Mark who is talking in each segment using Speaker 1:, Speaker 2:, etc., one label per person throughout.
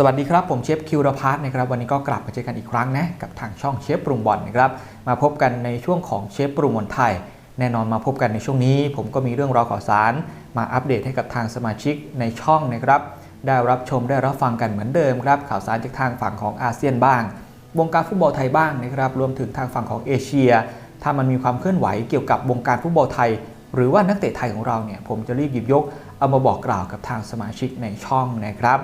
Speaker 1: สวัสดีครับ ผมเชฟคิวรพัฒน์นะครับวันนี้ก็กลับมาเจอกันอีกครั้งนะกับทางช่องเชฟปรุงบอลนะครับมาพบกันในช่วงของเชฟปรุงบอลไทย แน่นอนมาพบกันในช่วงนี้ ผมก็มีเรื่องราวข่าวสาร มาอัปเดตให้กับทางสมาชิกในช่องนะครับได้รับชมได้รับฟังกันเหมือนเดิมครับข่าวสารจากทางฝั่งของอาเซียนบ้าง วงการฟุตบอลไทยบ้างนะครับรวมถึงทางฝั่งของเอเชีย ถ้ามันมีความเคลื่อนไหวเกี่ยวกับวงการฟุตบอลไทย หรือว่านักเตะไทยของเราเนี่ยผมจะรีบหยิบยกเอามาบอกกล่าวกับทางสมาชิกในช่องนะครับ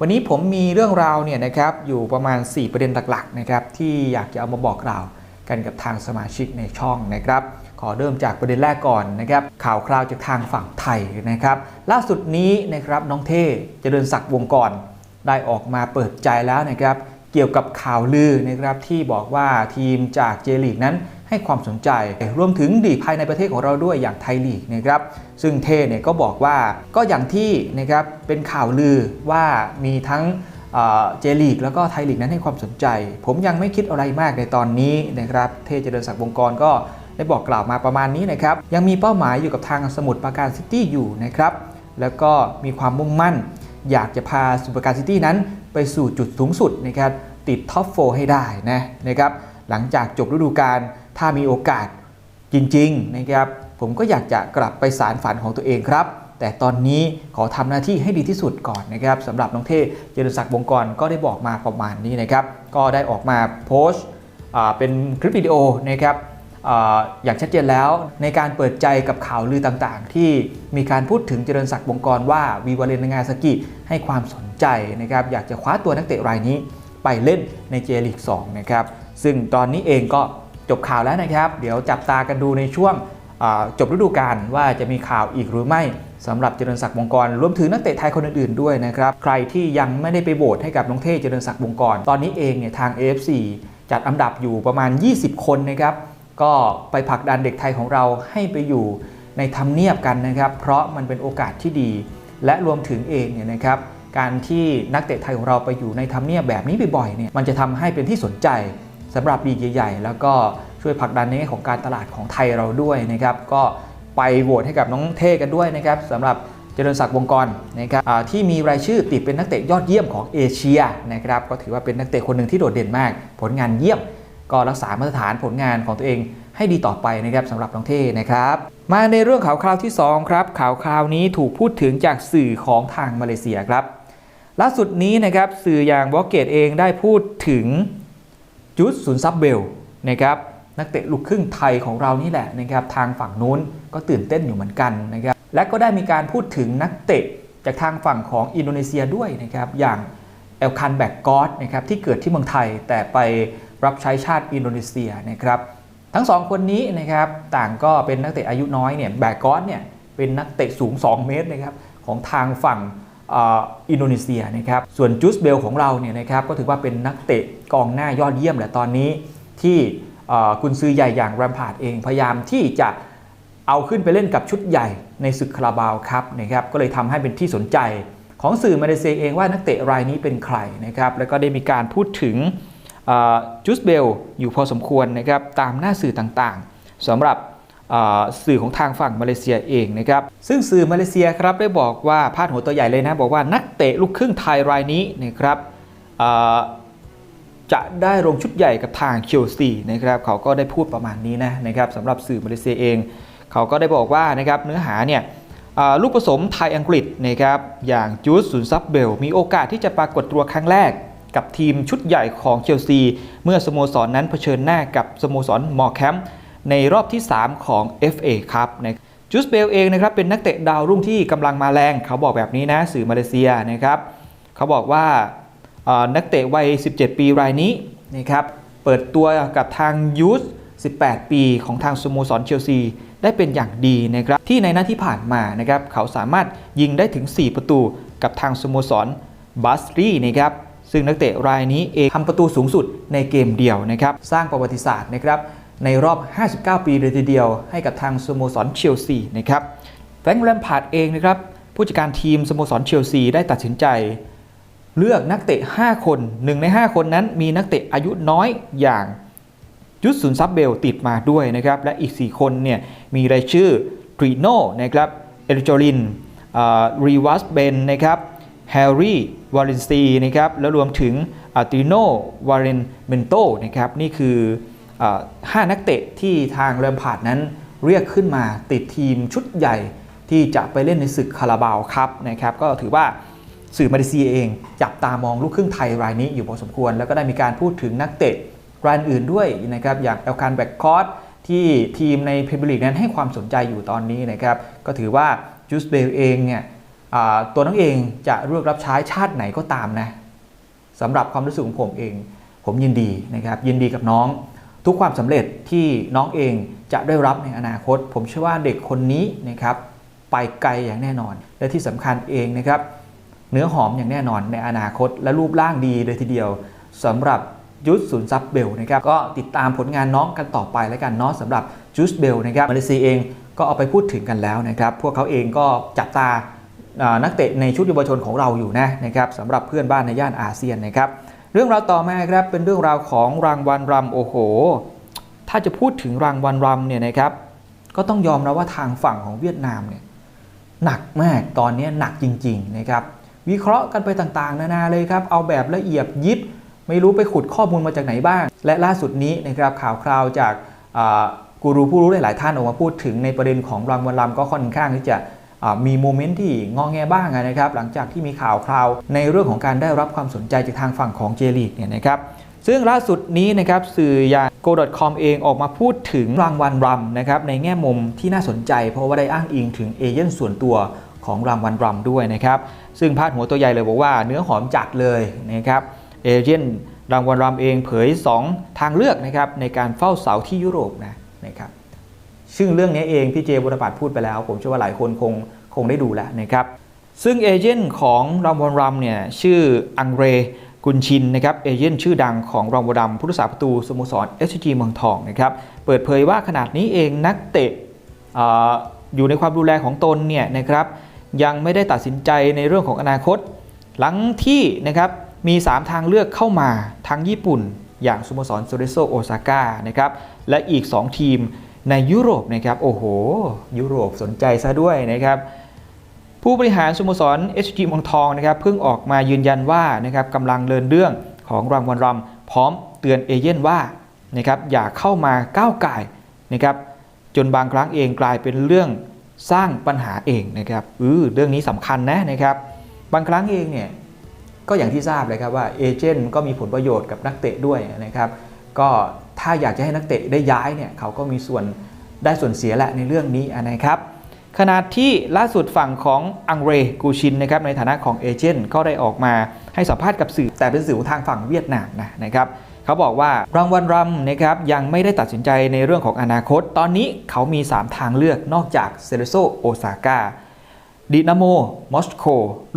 Speaker 1: วันนี้ผมมีเรื่องราวเนี่ยนะครับอยู่ประมาณ 4 ประเด็นหลักๆนะครับที่อยากจะเอามาบอกกล่าวกันกับทางสมาชิกในช่องนะครับ ขอเริ่มจากประเด็นแรกก่อนนะครับ ข่าวคราวจากทางฝั่งไทยนะครับ ล่าสุดนี้นะครับน้องเท่เจริญศักดิ์วงกรได้ออกมาเปิดใจแล้วนะครับ เกี่ยวกับข่าวลือนะครับที่บอกว่าทีมจากเจลีกนั้น ให้ความสนใจ รวมถึงดีกภายในประเทศของเราด้วยอย่างไทยลีกนะครับซึ่งเทเนี่ยก็บอกว่าก็อย่างที่นะครับเป็นข่าวลือว่ามีทั้งเจลีกแล้วก็ไทยลีกนั้นให้ความสนใจ ผมยังไม่คิดอะไรมากในตอนนี้นะครับเทเจริญศักดิ์วงกรก็ได้บอกกล่าวมาประมาณนี้นะครับยังมีเป้าหมายอยู่กับทางสมุทรปราการซิตี้อยู่นะครับแล้วก็มีความมุ่งมั่น อยากจะพาสมุทรปราการซิตี้นั้น ไปสู่จุดสูงสุดนะครับติดท็อปโฟให้ได้นะนะครับหลังจากจบฤดูกาล ถ้ามีโอกาสจริงๆนะครับผมก็อยากจะกลับไปสารฝันของตัวเองครับ แต่ตอนนี้ขอทำหน้าที่ให้ดีที่สุดก่อนนะครับสำหรับน้องเทเจริญศักดิ์วงกรก็ได้บอกมาประมาณนี้นะครับ ก็ได้ออกมาโพสต์เป็นคลิปวิดีโอนะครับอาอย่างชัดเจนแล้วในการเปิดใจกับข่าวลือต่างๆ ที่มีการพูดถึงเจริญศักดิ์วงกรว่าวีวาเลนงาสกิให้ความสนใจนะครับอยากจะคว้าตัวนักเตะรายนี้ไปเล่นในเจลีก2นะครับซึ่งตอนนี้เองก็ จบข่าวแล้วนะครับ เดี๋ยวจับตากันดูในช่วงจบฤดูกาลว่าจะมีข่าวอีกหรือไม่สำหรับเจริญศักดิ์วงกรรวมถึงนักเตะไทยคนอื่นๆด้วยนะครับ ใครที่ยังไม่ได้ไปโหวตให้กับน้องเท่เจริญศักดิ์วงกรตอนนี้เองเนี่ยทาง AFC จัดอันดับอยู่ประมาณ 20 คนนะครับ ก็ไปผลักดันเด็กไทยของเราให้ไปอยู่ในทำเนียบกันนะครับ เพราะมันเป็นโอกาสที่ดี และรวมถึงเองเนี่ยนะครับการที่นักเตะไทยของเราไปอยู่ในทำเนียบแบบนี้บ่อยๆเนี่ยมันจะทำให้เป็นที่สนใจ สำหรับลีกใหญ่ๆ แล้วก็ช่วยผลักดันในแง่ของการตลาดของไทยเราด้วยนะครับก็ไปโหวตให้กับน้องเท่กันด้วยนะครับสำหรับเจริญศักดิ์วงกรนะครับที่มีรายชื่อติดเป็นนักเตะยอดเยี่ยมของเอเชียนะครับก็ถือว่าเป็นนักเตะคนหนึ่งที่โดดเด่นมาก ผลงานเยี่ยม ก็รักษามาตรฐานผลงานของตัวเองให้ดีต่อไปนะครับสำหรับน้องเท่นะครับ มาในเรื่องข่าวคราวที่ 2 ครับ ข่าวคราวนี้ถูกพูดถึงจากสื่อของทางมาเลเซียครับ ล่าสุดนี้นะครับสื่ออย่างวอเกตเองได้พูดถึง จูดสุนซับเบลนะครับนักเตะลูกครึ่งไทยของเรานี่แหละนะครับทางฝั่งนู้นก็ตื่นเต้นอยู่เหมือนกันนะครับและก็ได้มีการพูดถึงนักเตะจากทางฝั่งของอินโดนีเซียด้วยนะครับอย่างเอลคันแบกกอสนะครับที่เกิดที่เมืองไทยแต่ไปรับใช้ชาติอินโดนีเซียนะครับทั้งสองคนนี้นะครับต่างก็เป็นนักเตะอายุน้อยเนี่ยแบกกอสเนี่ยเป็นนักเตะสูง 2 เมตรนะครับของทางฝั่ง อินโดนีเซียนะครับ ส่วนจูสเบลของเราเนี่ยนะครับก็ถือว่าเป็นนักเตะกองหน้ายอดเยี่ยมแหละตอนนี้ที่กุนซือใหญ่อย่างแรมพาร์ดเองพยายามที่จะเอาขึ้นไปเล่นกับชุดใหญ่ในศึกคาราบาวครับนะครับก็เลยทำให้เป็นที่สนใจของสื่อมาเลเซียเองว่านักเตะรายนี้เป็นใครนะครับแล้วก็ได้มีการพูดถึงจูสเบลอยู่พอสมควรนะครับตามหน้าสื่อต่างๆสำหรับ สื่อของทางฝั่งมาเลเซียเองนะครับ ซึ่งสื่อมาเลเซียครับได้บอกว่าพาดหัวตัวใหญ่เลยนะ บอกว่านักเตะลูกครึ่งไทยรายนี้นะครับจะได้ลงชุดใหญ่กับทางเชลซีนะครับเขาก็ได้พูดประมาณนี้นะนะครับสำหรับสื่อมาเลเซียเอง เขาก็ได้บอกว่านะครับเนื้อหาเนี่ยลูกผสมไทยอังกฤษนะครับอย่างจูสสุนซับเบล มีโอกาสที่จะปรากฏตัวครั้งแรกกับทีมชุดใหญ่ของเชลซี เมื่อสโมสรนนั้นเผชิญหน้ากับสโมสรมอร์แคมป์ ในรอบที่ 3 ของ FA ครับนะจูสเบลเองนะครับเป็นนักเตะดาวรุ่งที่กำลังมาแรง เขาบอกแบบนี้นะสื่อมาเลเซียนะครับเขาบอกว่านักเตะวัย 17 ปีรายนี้นะครับเปิดตัวกับทางยูส18 ปีของทางสโมสรเชลซีได้เป็นอย่างดีนะครับที่ในนัดที่ผ่านมานะครับเขาสามารถยิงได้ถึง 4 ประตูกับทางสโมสรบัสรีนะครับซึ่งนักเตะรายนี้เองทำประตูสูงสุดในเกมเดียวนะครับสร้างประวัติศาสตร์นะครับ ในรอบ 59 ปีเลยทีเดียว ให้กับทางสโมสรเชลซีนะครับแฟรงค์แลมพาร์ดเองนะครับผู้จัดการทีมสโมสรเชลซีได้ตัดสินใจ เลือกนักเตะ 5 คนหนึ่งใน 5 คนนั้นมีนักเตะอายุน้อยอย่างยุทธสุนซับเบลติดมาด้วยนะครับและอีก 4 คนเนี่ยมีรายชื่อทรีโนนะครับเอลจอรินรีวัสเบนนะครับแฮร์รี่วารินซีนะครับแล้วรวมถึงอาติโนวาเรนเมนโตนะครับนี่คือ อ่าห้านักเตะที่ทางเรมพาร์ดนั้นเรียกขึ้นมาติดทีมชุดใหญ่ที่จะไปเล่นในศึกคาราบาวครับนะครับ ก็ถือว่าสื่อมาเลเซียเอง จับตามองลูกครึ่งไทยรายนี้อยู่พอสมควร แล้วก็ได้มีการพูดถึงนักเตะรายอื่นด้วยนะครับอย่างเอลคานแบ็กคอร์ดที่ทีมในพรีเมียร์ลีกนั้นให้ความสนใจอยู่ตอนนี้นะครับก็ถือว่าจูสเบลเองเนี่ยตัวน้องเองจะเลือกรับใช้ชาติไหนก็ตามนะสำหรับความรู้สึกของผมเอง ผมยินดีนะครับยินดีกับน้อง ทุกความสำเร็จที่น้องเองจะได้รับในอนาคต ผมเชื่อว่าเด็กคนนี้นะครับไปไกลอย่างแน่นอน และที่สำคัญเองนะครับเนื้อหอมอย่างแน่นอนในอนาคต และรูปร่างดีเลยทีเดียวสำหรับจุดศูนย์ซับเบลนะครับก็ติดตามผลงานน้องกันต่อไปแล้วกันเนาะสำหรับจูสเบลนะครับมาเลเซียเองก็เอาไปพูดถึงกันแล้วนะครับ พวกเขาเองก็จับตาอ่านักเตะในชุดเยาวชนของเราอยู่นะนะครับสำหรับเพื่อนบ้านในย่านอาเซียนนะครับ เรื่องราวต่อมาครับเป็นเรื่องราวของรางวัลรำโอ้โห ถ้าจะพูดถึงรางวัลรำเนี่ยนะครับ ก็ต้องยอมรับว่าทางฝั่งของเวียดนามเนี่ยหนักมากตอนนี้หนักจริงๆนะครับวิเคราะห์กันไปต่างๆ นานาเลยครับ เอาแบบละเอียดยิบ ไม่รู้ไปขุดข้อมูลมาจากไหนบ้าง และล่าสุดนี้นะครับข่าวคราวจากกูรูผู้รู้หลายๆท่านออกมาพูดถึงในประเด็นของรางวัลรำก็ค่อนข้างที่จะ มีโมเมนต์ที่งองแงบ้างนะครับ หลังจากที่มีข่าวคราว ในเรื่องของการได้รับความสนใจจากทางฝั่งของเจลีกเนี่ยนะครับซึ่งล่าสุดนี้นะครับสื่ออย่าง go.com เองออกมาพูดถึงรางวัลรำนะครับในแง่มุมที่น่าสนใจ เพราะว่าได้อ้างอิงถึงเอเย่นส่วนตัวของรางวัลรำด้วยนะครับซึ่งพาดหัวตัวใหญ่เลยบอกว่าเนื้อหอมจัดเลยนะครับเอเย่นรางวัลรำเองเผย 2 ทางเลือกนะครับในการเฝ้าเสาที่ยุโรปนะนะครับ ซึ่งเรื่องนี้เองพี่เจบุรปัตพูดไปแล้ว ผมเชื่อว่าหลายคนคงคงได้ดูแล้วนะครับ ซึ่งเอเจนต์ของรางวัลรัมเนี่ยชื่ออังเรกุนชินนะครับเอเจนต์ชื่อดังของรางวัลรัมผู้รักษาประตูสโมสร SG เมืองทองนะครับเปิดเผยว่าขนาดนี้เองนักเตะออยู่ในความดูแลของตนเนี่ยนะครับยังไม่ได้ตัดสินใจในเรื่องของอนาคต หลังที่นะครับมี 3 ทางเลือกเข้ามาทั้งญี่ปุ่น อย่างสโมสรโซเรโซโอซาก้านะครับและอีก 2 ทีม ในยุโรปนะครับโอ้โห ยุโรปสนใจซะด้วยนะครับผู้บริหารสโมสร SG เมืองทองนะครับเพิ่งออกมายืนยันว่านะครับกำลังเดินเรื่องของรางวัลรำพร้อมเตือนเอเย่นว่านะครับอย่าเข้ามาก้าวไก่นะครับจนบางครั้งเองกลายเป็นเรื่องสร้างปัญหาเองนะครับอือเรื่องนี้สำคัญนะนะครับบางครั้งเองเนี่ยก็อย่างที่ทราบเลยครับว่าเอเจนต์ก็มีผลประโยชน์กับนักเตะด้วยนะครับก็ ถ้าอยากจะให้นักเตะได้ย้ายเนี่ยเขาก็มีส่วนได้ส่วนเสียแหละในเรื่องนี้นะครับขณะที่ล่าสุดฝั่งของอังเรกูชินนะครับในฐานะของเอเจนต์ก็ได้ออกมาให้สัมภาษณ์กับสื่อ แต่เป็นสื่อทางฝั่งเวียดนามนะนะครับเขาบอกว่ารางวัลรำนะครับยังไม่ได้ตัดสินใจในเรื่องของอนาคต ตอนนี้เขามี 3 ทางเลือกนอกจากเซเรโซโอซาก้าดินาโมมอสโก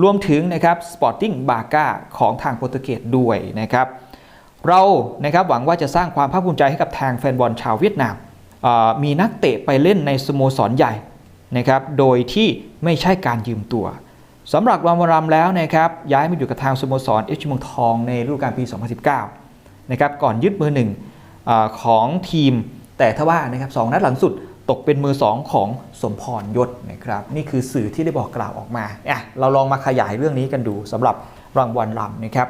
Speaker 1: รวมถึงนะครับสปอร์ติ้งบาก้าของทางโปรตุเกสด้วยนะครับ เรานะครับหวังว่าจะสร้างความภาคภูมิใจให้กับทางแฟนบอลชาวเวียดนามมีนักเตะไปเล่นในสโมสรใหญ่นะครับโดยที่ไม่ใช่การยืมตัวสำหรับรามวรัมแล้วนะครับย้ายมาอยู่กับทางสโมสรเอชเมืองทองในฤดูกาลปี 2019นะครับก่อนยึดมือหนึ่งอของทีมแต่ถ้าว่านะครับสองนัดหลังสุดตกเป็นมือสองของสมพรยศนะครับนี่คือสื่อที่ได้บอกกล่าวออกมาอะเราลองมาขยายเรื่องนี้กันดูสำหรับรางวัลรำนะครับ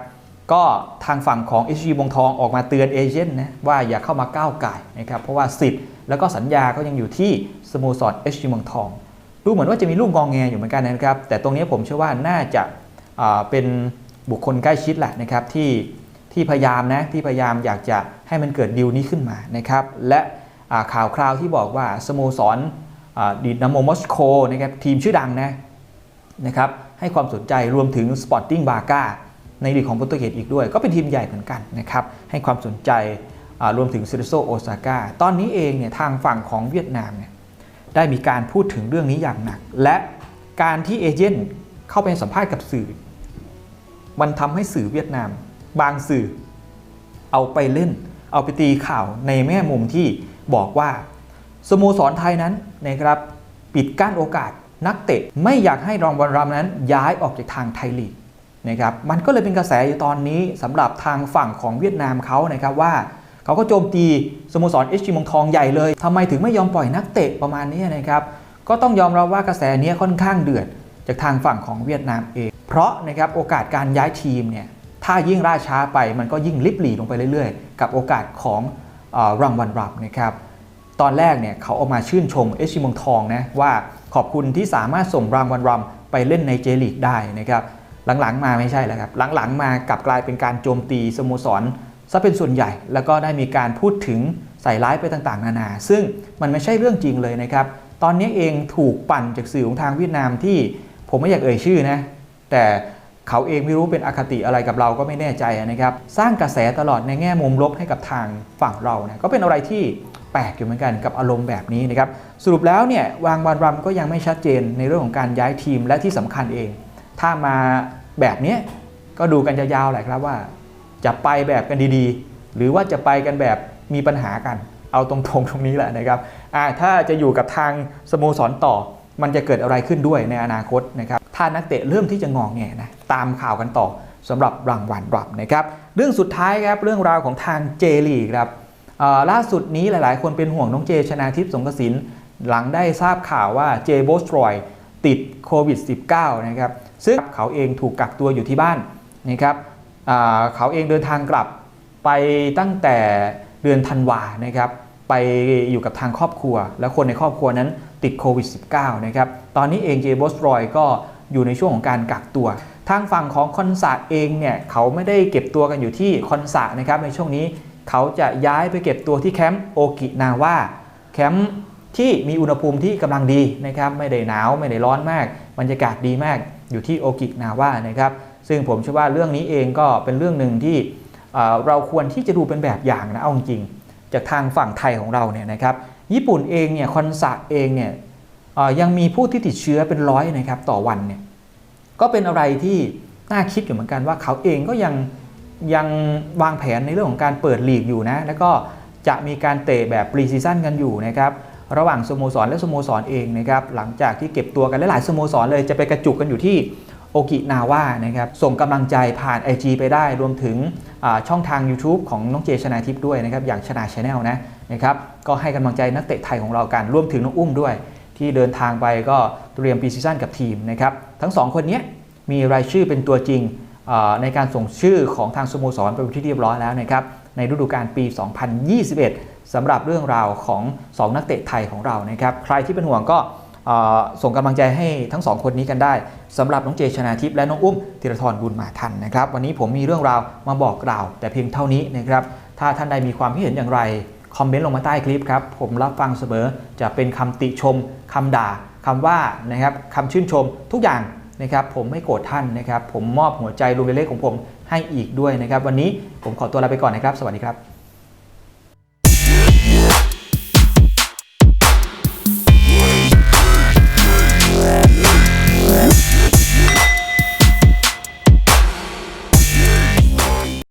Speaker 1: ก็ทางฝั่งของ SG บงทองออกมาเตือนเอเจนต์นะว่าอย่าเข้ามาก้าวไก่นะครับเพราะว่าสิทธิ์แล้วก็สัญญาก็ยังอยู่ที่สโมสร SG เมืองทอง ดูเหมือนว่าจะมีลูกงองแงอยู่เหมือนกันนะครับ แต่ตรงนี้ผมเชื่อว่าน่าจะอ่าเป็นบุคคลใกล้ชิดแหละนะครับที่ที่พยายามนะที่พยายามอยากจะให้มันเกิดดีลนี้ขึ้นมานะครับและข่าวคราวที่บอกว่าสโมสรดินาโมมอสโกนะครับทีมชื่อดังนะนะครับให้ความสนใจรวมถึง Sporting b a g a ในลีกของโปรตุเกสอีกด้วย ก็เป็นทีมใหญ่เหมือนกันนะครับให้ความสนใจรวมถึงเซเรโซโอซาก้าตอนนี้เองเนี่ยทางฝั่งของเวียดนามเนี่ยได้มีการพูดถึงเรื่องนี้อย่างหนัก และการที่เอเจนต์เข้าไปสัมภาษณ์กับสื่อ มันทำให้สื่อเวียดนาม บางสื่อเอาไปเล่น เอาไปตีข่าวในแง่มุมที่บอกว่าสโมสรไทยนั้นนะครับปิดกั้นโอกาสนักเตะไม่อยากให้รองบอลรำนั้นย้ายออกจากทางไทยลีก นะครับมันก็เลยเป็นกระแสอยู่ตอนนี้สำหรับทางฝั่งของเวียดนามเขานะครับว่าเขาก็โจมตีสโมสรเอชจีมงทองใหญ่เลยทำไมถึงไม่ยอมปล่อยนักเตะประมาณนี้นะครับก็ต้องยอมรับว่ากระแสนี้ค่อนข้างเดือด จากทางฝั่งของเวียดนามเอง เพราะนะครับโอกาสการย้ายทีมเนี่ยถ้ายิ่งล่าช้าไปมันก็ยิ่งลิบหลีลงไปเรื่อยๆ กับโอกาสของอรางวัลรับนะครับตอนแรกเนี่ยเขาออกมาชื่นชมเอชชิมองทองนะว่าขอบคุณที่สามารถส่งรางวัลรัมไปเล่นในเจลีกได้นะครับ หลังๆ มาไม่ใช่แล้วครับหลังๆ มากลับกลายเป็นการโจมตีสโมสรซะเป็นส่วนใหญ่ แล้วก็ได้มีการพูดถึงใส่ร้ายไปต่างๆ นานา ซึ่งมันไม่ใช่เรื่องจริงเลยนะครับ ตอนนี้เองถูกปั่นจากสื่อของทางเวียดนามที่ผมไม่อยากเอ่ยชื่อนะ แต่เขาเองไม่รู้เป็นอคติอะไรกับเราก็ไม่แน่ใจนะครับ สร้างกระแสตลอดในแง่มุมลบให้กับทางฝั่งเรานะก็เป็นอะไรที่แปลกอยู่เหมือนกันกับอารมณ์แบบนี้นะครับ สรุปแล้วเนี่ยวางบอลรัมก็ยังไม่ชัดเจนในเรื่องของการย้ายทีมและที่สำคัญเอง ถ้ามา แบบนี้ก็ดูกันยาวๆแหละครับว่า จะไปแบบกันดีๆ หรือว่าจะไปกันแบบมีปัญหากัน เอาตรงๆตรงนี้แหละนะครับถ้าจะอยู่กับทางสโมสรต่อ มันจะเกิดอะไรขึ้นด้วยในอนาคตนะครับถ้านักเตะเริ่มที่จะงองแงนะตามข่าวกันต่อสำหรับรางวัลรับนะครับ เรื่องสุดท้ายครับเรื่องราวของทางเจลีครับล่าสุดนี้หลายๆ คนเป็นห่วงน้องเจชนาทิพย์สงกสินหลังได้ทราบข่าวว่าเจโบสตรอย ติดโควิด -19 นะครับซึ่งเขาเองถูกกักตัวอยู่ที่บ้านนะครับเขาเองเดินทางกลับไปตั้งแต่เดือนธันวานะครับไปอยู่กับทางครอบครัว และคนในครอบครัวนั้นติดโควิด -19 นะครับตอนนี้เองเจโบสรอยก็อยู่ในช่วงของการกักตัว ทางฝั่งของคอนซาเองเนี่ยเขาไม่ได้เก็บตัวกันอยู่ที่คอนซานะครับในช่วงนี้เขาจะย้ายไปเก็บตัวที่แคมป์โอกินาว่าแคมป์ ที่มีอุณหภูมิที่กำลังดีนะครับไม่ได้หนาวไม่ได้ร้อนมาก บรรยากาศดีมากอยู่ที่โอกินาวานะครับซึ่งผมเชื่อว่าเรื่องนี้เองก็เป็นเรื่องหนึ่งที่เราควรที่จะดูเป็นแบบอย่างนะเอาจริงจากทางฝั่งไทยของเราเนี่ยนะครับญี่ปุ่นเองเนี่ยคอนซาเองเนี่ยยังมีผู้ที่ติดเชื้อเป็นร้อยนะครับต่อวันเนี่ยก็เป็นอะไรที่น่าคิดอยู่เหมือนกันว่าเขาเองก็ยังยังวางแผนในเรื่องของการเปิดลีกอยู่นะแล้วก็จะมีการเตะแบบปรีซีซั่นกันอยู่นะครับ ระหว่างสโมสรและสโมสรเองนะครับหลังจากที่เก็บตัวกันหลายสโมสรเลยจะไปกระจุกกันอยู่ที่โอกินาว่านะครับส่งกำลังใจผ่าน IG ไปได้รวมถึงช่องทาง YouTube ของน้องเจชนาทิพย์ด้วยนะครับอย่างชนาชาแนลนะนะครับก็ให้กำลังใจนักเตะไทยของเรากันรวมถึงน้องอุ้มด้วย ที่เดินทางไปก็เตรียมพรีซีซั่นกับทีมนะครับทั้งสองคนนี้มีรายชื่อเป็นตัวจริงในการส่งชื่อของทางสโมสรเป็นที่เรียบร้อยแล้วนะครับ ในฤดูกาลปี 2021สำหรับเรื่องราวของ 2 นักเตะไทยของเรานะครับ ใครที่เป็นห่วงก็ส่งกำลังใจให้ทั้งสองคนนี้กันได้สำหรับน้องเจชนาทิพย์และน้องอุ้มธีรทรบุญมาทันนะครับ วันนี้ผมมีเรื่องราวมาบอกกล่าว แต่เพียงเท่านี้นะครับ ถ้าท่านใดมีความคิดเห็นอย่างไร คอมเมนต์ลงมาใต้คลิปครับ ผมรับฟังเสมอจะเป็นคำติชมคำด่าคำว่านะครับคำชื่นชมทุกอย่าง นะครับผมไม่โกรธท่านนะครับผมมอบหัวใจรวมเล็กๆของผมให้อีกด้วยนะครับ วันนี้ผมขอตัวลาไปก่อนนะครับ สวัสดีครับ